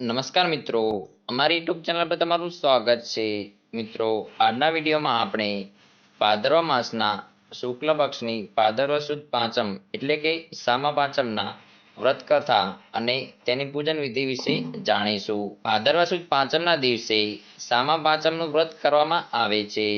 નમસ્કાર મિત્રો. અમારી યુટ્યુબ ચેનલ પર તમારું સ્વાગત છે. મિત્રો, આજના વિડીયોમાં આપણે ભાદરવા માસના શુક્લ પક્ષની ભાદરવા સુદ પાંચમ એટલે કે સામા પાંચમના વ્રત કથા અને તેની પૂજન વિધિ વિશે જાણીશું. ભાદરવા સુદ પાંચમના દિવસે સામા પાંચમનું વ્રત કરવામાં આવે છે.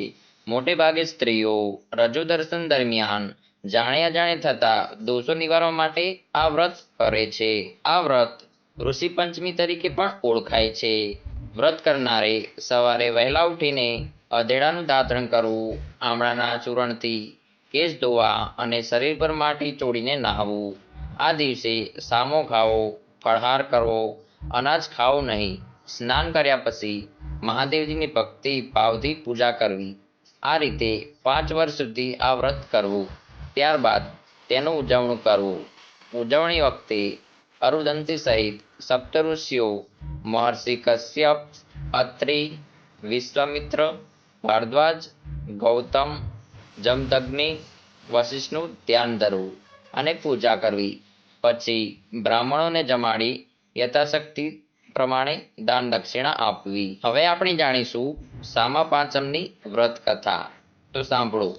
મોટે ભાગે સ્ત્રીઓ રજુ દર્શન દરમિયાન જાણે અજાણે થતા દોષો નિવારવા માટે આ વ્રત કરે છે. આ વ્રત ઋષિ પંચમી તરીકે પણ ઓળખાય છે. વ્રત કરનારે સવારે વહેલા ઉઠીને અધેડાનું દાતરણ કરવું, આમળાના ચૂરણથી કેસ ધોવા અને શરીર પર માટી ચોડીને નહાવું. આ દિવસે સામો ખાવો, ફળહાર કરવો, અનાજ ખાવો નહીં. સ્નાન કર્યા પછી મહાદેવજીની ભક્તિ, ભાવથી પૂજા કરવી. આ રીતે પાંચ વર્ષ સુધી આ વ્રત કરવું. ત્યારબાદ તેનું ઉજવણું કરવું. ઉજવણી વખતે અરુદંતી સહિત સપ્તઋષિઓ મહર્ષિ કશ્યપ, અત્રિ, વિશ્વામિત્ર, ભારદ્વાજ, ગૌતમ, જમદગ્નિ વશિષ્ઠનું ધ્યાન ધરવું અને પૂજા કરવી. પછી બ્રાહ્મણોને જમાડી યથાશક્તિ પ્રમાણે દાન દક્ષિણા આપવી. હવે આપણે જાણીશું સામા પાંચમની વ્રત કથા તો સાંભળો.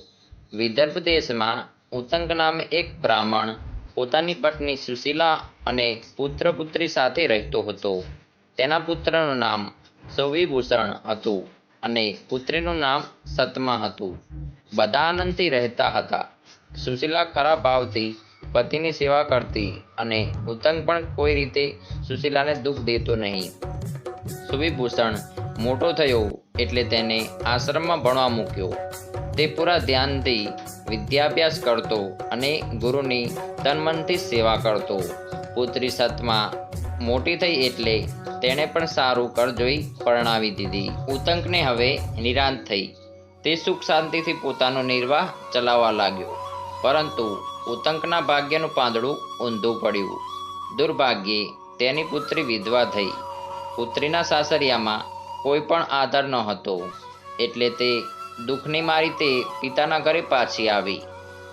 વિદર્ભ દેશમાં ઉતંક નામે એક બ્રાહ્મણ પોતાની પત્ની સુશીલા અને પુત્ર પુત્રી સાથે રહેતો હતો. તેના પુત્રનું નામ સૌવિભૂષણ હતું અને પુત્રીનું નામ સતમા હતું. બધા આનંદથી રહેતા હતા. સુશીલા ખરા ભાવથી પતિની સેવા કરતી અને ઉતંગ પણ કોઈ રીતે સુશીલાને દુઃખ દેતો નહીં. સુવિભૂષણ મોટો થયો એટલે તેને આશ્રમમાં ભણવા મૂક્યો. તે પૂરા ધ્યાનથી વિદ્યાભ્યાસ કરતો અને ગુરુની તનમનથી સેવા કરતો. પુત્રી સતમાં મોટી થઈ એટલે તેણે પણ સારું કર જોઈ પરણાવી દીધી. ઉતંકને હવે નિરાંત થઈ. તે સુખ શાંતિથી પોતાનો નિર્વાહ ચલાવવા લાગ્યો. પરંતુ ઉતંકના ભાગ્યનું પાંદડું ઊંધું પડ્યું. દુર્ભાગ્યે તેની પુત્રી વિધવા થઈ. પુત્રીના સાસરિયામાં કોઈ પણ આધાર ન હતો એટલે તે દુઃખની મારી તે પિતાના ઘરે પાછી આવી.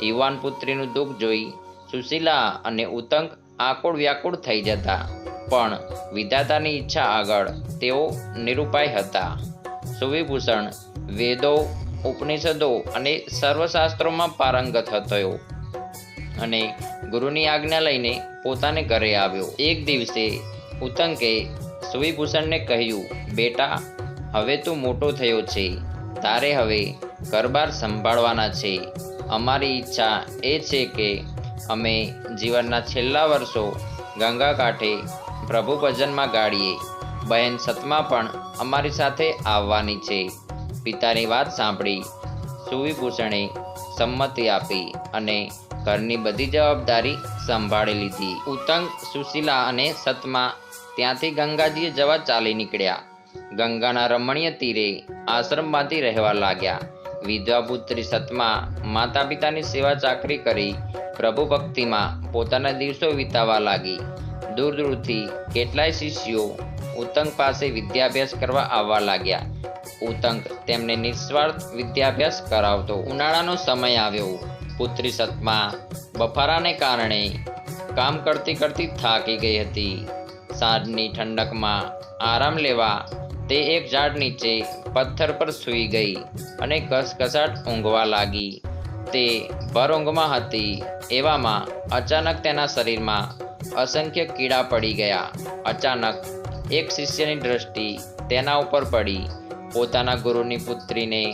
યુવાન પુત્રીનું દુઃખ જોઈ સુશીલા અને ઉતંક આકુળ વ્યાકુળ થઈ જતા. પણ વિધાતાની ઈચ્છા આગળ તેઓ નિરૂપાય હતા. સુવિભૂષણ, વેદો, ઉપનિષદો અને સર્વશાસ્ત્રોમાં પારંગત હતો. અને ગુરુની આજ્ઞા લઈને પોતાને ઘરે આવ્યો. એક દિવસે ઉતંકે સુવિભૂષણને કહ્યું, બેટા, હવે તું મોટો થયો છે. તારે હવે ઘરબાર સંભાળવાના છે. અમારી ઈચ્છા એ છે કે અમે જીવનના છેલ્લા વર્ષો ગંગા કાંઠે પ્રભુ ભજનમાં ગાળીએ બહેન સતમા પણ અમારી સાથે આવવાની છે. પિતાની વાત સાંભળી, સુવિભૂષણે સંમતિ આપી અને ઘરની બધી જવાબદારી સંભાળી લીધી. ઉતંગ સુશીલા અને સતમા ત્યાંથી ગંગાજીએ જવા ચાલી નીકળ્યા. ગંગાના રમણીય તીરે આશ્રમમાંથી રહેવા લાગ્યા. વિધવા પુત્રી સતમા માતા પિતાની સેવા ચાકરી કરી પ્રભુ ભક્તિમાં પોતાના દિવસો વિતાવા લાગી. દૂર દૂરથી કેટલાય શિષ્યો ઉતંગ પાસે વિદ્યાભ્યાસ કરવા આવવા લાગ્યા. ઉતંક તેમને નિસ્વાર્થ વિદ્યાભ્યાસ કરાવતો ઉનાળાનો સમય આવ્યો. પુત્રી સતમા બફારાને કારણે કામ કરતી કરતી થાકી ગઈ હતી. સાંજની ઠંડકમાં આરામ લેવા તે એક ઝાડ નીચે પથ્થર પર સૂઈ ગઈ અને ઘસઘસાટ ઊંઘવા લાગી. તે ભર ઊંઘમાં હતી. એવામાં અચાનક તેના શરીરમાં અસંખ્ય કીડા પડી ગયા. અચાનક એક શિષ્યની દ્રષ્ટિ તેના ઉપર પડી. પોતાના ગુરુની પુત્રીને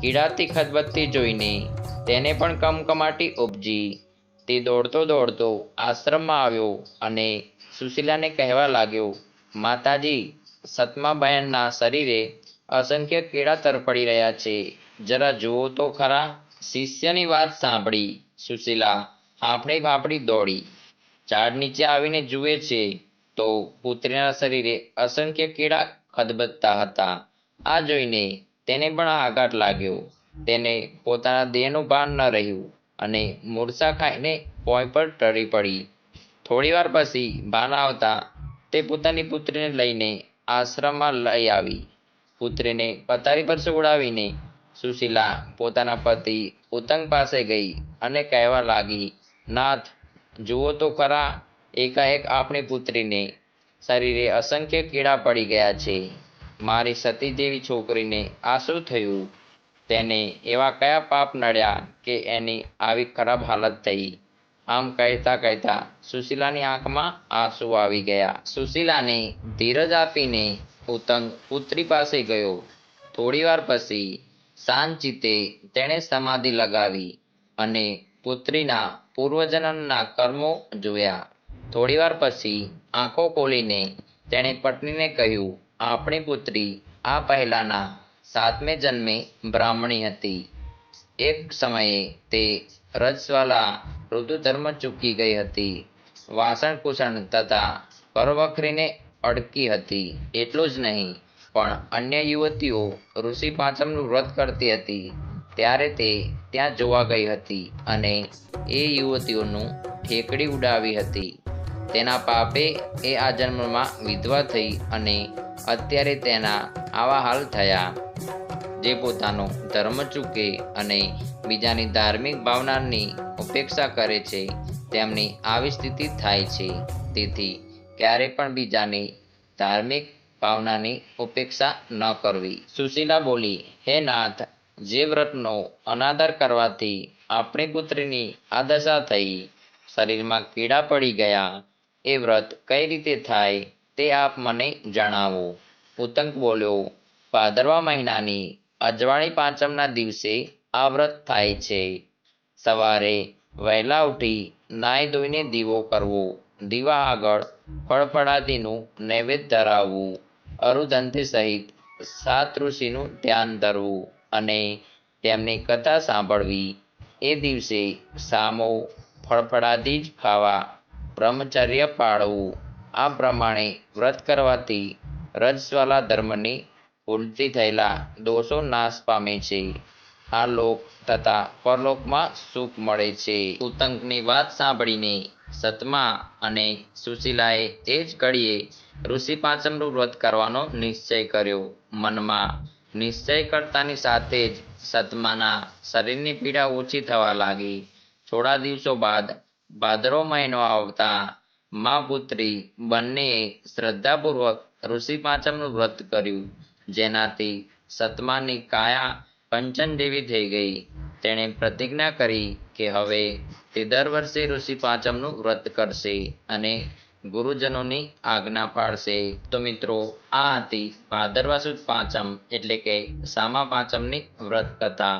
કીડાથી ખદબદતી જોઈને તેને પણ કમકમાટી ઉપજી. તે દોડતો દોડતો આશ્રમમાં આવ્યો અને સુશીલાને કહેવા લાગ્યો, માતાજી સતમા બહેનના શરીરે અસંખ્ય કેળા તરફડી રહ્યા છે. જરા જુઓ તો ખરા, શિષ્યની વાત સાંભળી. સુશીલા હાંફળી ફાંફળી દોડી. ઝાડ નીચે આવીને જુએ છે તો પુત્રીના શરીરે અસંખ્ય કીડા ખદબદતા હતા. આ જોઈને તેને પણ આઘાત લાગ્યો. તેને પોતાના દેહનું ભાન ન રહ્યું અને મૂર્છા ખાઈને પોય પર ટરી પડી. થોડીવાર પછી ભાન આવતા તે પોતાની પુત્રીને લઈને આશ્રમમાં લઈ આવી. પુત્રીને પથારી પર સુવડાવીને સુશીલા પોતાના પતિ ઉતંગ પાસે ગઈ અને કહેવા લાગી, નાથ, જુઓ તો ખરા, એકાએક આપણી પુત્રીને શરીરે અસંખ્ય કીડા પડી ગયા છે. મારી સતી જેવી છોકરીને આ શું થયું? તેને એવા કયા પાપ નડ્યા કે એની આવી ખરાબ હાલત થઈ? આમ કહેતા કહેતા સુશીલાની આંખમાં આંસુ આવી ગયા. સુશીલાને ધીરજ આપીને ઉતંગ પુત્રી પાસે ગયો. થોડીવાર પછી શાંત તેણે સમાધિ લગાવી અને પુત્રીના પૂર્વજન્મના કર્મો જોયા. થોડીવાર પછી આંખો ખોલીને તેણે પત્નીને કહ્યું, આપણી પુત્રી આ પહેલાના સાતમે જન્મે બ્રાહ્મણી હતી. એક સમયે તે રજસ્વાલા ઋતુધર્મ ચૂકી ગઈ હતી. વાસણ કુસણ તથા કરવખરીને અડકી હતી. એટલું જ નહીં, પણ અન્ય યુવતીઓ ઋષિ પાંચમનું વ્રત કરતી હતી. ત્યારે તે ત્યાં જોવા ગઈ હતી અને એ યુવતીઓનું ઠેકડી ઉડાવી હતી. તેના પાપે એ આ જન્મમાં વિધવા થઈ અને અત્યારે તેના આવા હાલ થયા. જે પોતાનો ધર્મ ચૂકે અને બીજાની ધાર્મિક ભાવનાની ઉપેક્ષા કરે છે, તેમની આવી સ્થિતિ થાય છે. તેથી ક્યારે પણ બીજાની ધાર્મિક ભાવનાની ઉપેક્ષા ન કરવી. સુશીલા બોલી, હે નાથ, જે વ્રતનો અનાદર કરવાથી આપણી પુત્રીની આ દશા થઈ. શરીરમાં કીડા પડી ગયા. એ વ્રત કઈ રીતે થાય તે આપ મને જણાવો. ઉતંક બોલ્યો ભાદરવા મહિનાની અજવાળી પાંચમના દિવસે આ વ્રત થાય છે. સવારે વહેલા ઉઠી નાહી ધોઈને દીવો કરવો, દીવા આગળ ફળફળાદીનું નૈવેદ્ય ધરાવવું અરુદંતી સહિત સાત ઋષિનું ધ્યાન ધરવું અને તેમની કથા સાંભળવી. એ દિવસે સામો ફળફળાદી જ ખાવા બ્રહ્મચર્ય પાળવું. આ પ્રમાણે વ્રત કરવાથી રજસ્વાલા ધર્મની ભૂલથી થયેલા દોષો નાશ પામે છે. આ લોક તથા પરલોકમાં સુખ મળે છે. ઉતંકની વાત સાંભળીને સતમા અને સુશીલાએ તે જ ઘડીએ ઋષિ પાંચમનું વ્રત કરવાનો નિશ્ચય કર્યો. મનમાં નિશ્ચય કરતાની સાથે જ સતમાના શરીરની પીડા ઓછી થવા લાગી. થોડા દિવસો બાદ ભાદરો મહિનો આવતા મા પુત્રી બંનેએ શ્રદ્ધાપૂર્વક ઋષિ પાંચમનું વ્રત કર્યું. જેનાથી સતમાની કાયા કંચન દેવી થઈ ગઈ. તેણે પ્રતિજ્ઞા કરી કે હવે તે દર વર્ષે ઋષિ પાંચમનું વ્રત કરશે અને ગુરુજનોની આજ્ઞા પાળશે. તો મિત્રો, આ હતી ભાદરવા સુદ પાંચમ, એટલે કે સામા પાંચમની વ્રત કથા.